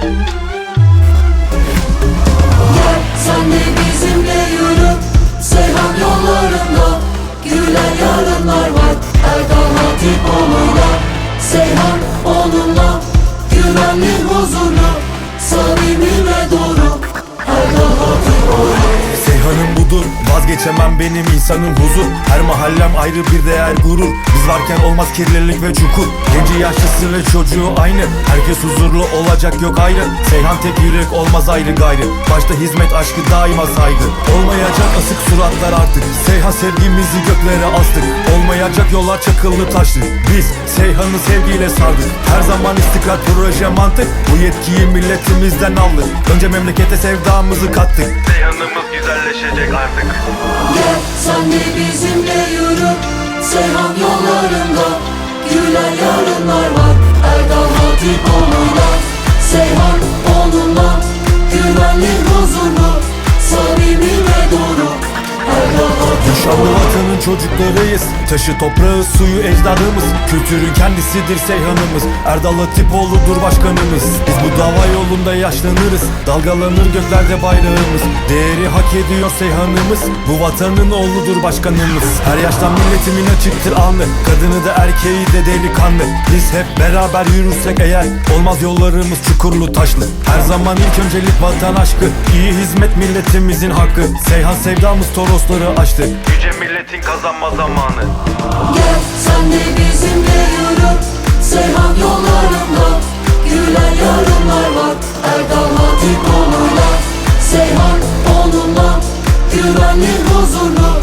Gel sen de bizimle yürü. Seyhan yollarında Gülen yarınlar var. Erdal Hatipoğlu'yla Seyhan onunla Güvenli huzurlu Vazgeçemem benim insanın huzur Her mahallem ayrı bir değer gurur. Biz varken olmaz kirlilik ve çukur. Genci yaşlısı ve çocuğu aynı. Herkes huzurlu olacak yok ayrı. Seyhan tek yürek olmaz ayrı gayrı. Başta hizmet aşkı daima saygı. Olmayacak asık suratlar artık. Seyhan sevgimizi göklere astık. Olmayacak yollar çakıllı taşlı Biz Seyhan'ı sevgiyle sardık. Her zaman istikrar proje mantık. Bu yetkiyi milletimizden aldık. Önce memlekete sevdamızı kattık. Seyhan'ımız sen de bizimle yürü. Seyhan yollarında Gülen yarınlar var. Erdal Hatipoğlu'yla Seyhan onunla Güvenli huzurlu Şanlı vatanın çocuklarıyız. Taşı toprağı suyu ecdadımız. Kültürün kendisidir Seyhan'ımız. Erdal Hatipoğlu'dur başkanımız. Biz bu dava yolunda yaşlanırız. Dalgalanır göklerde bayrağımız. Değeri hak ediyor Seyhan'ımız. Bu vatanın oğludur başkanımız. Her yaştan milletimin açıktır alnı Kadını da erkeği de delikanlı. Biz hep beraber yürürsek eğer Olmaz yollarımız çukurlu taşlı. Her zaman ilk öncelik vatan aşkı. İyi hizmet milletimizin hakkı. Seyhan sevdamız Torosları açtı Yüce milletin kazanma zamanı. Gel sen de bizimle yürü. Seyhan yollarında Gülen yarınlar var. Erdal Hatipoğlu'yla Seyhan onunla Güvenli huzurlu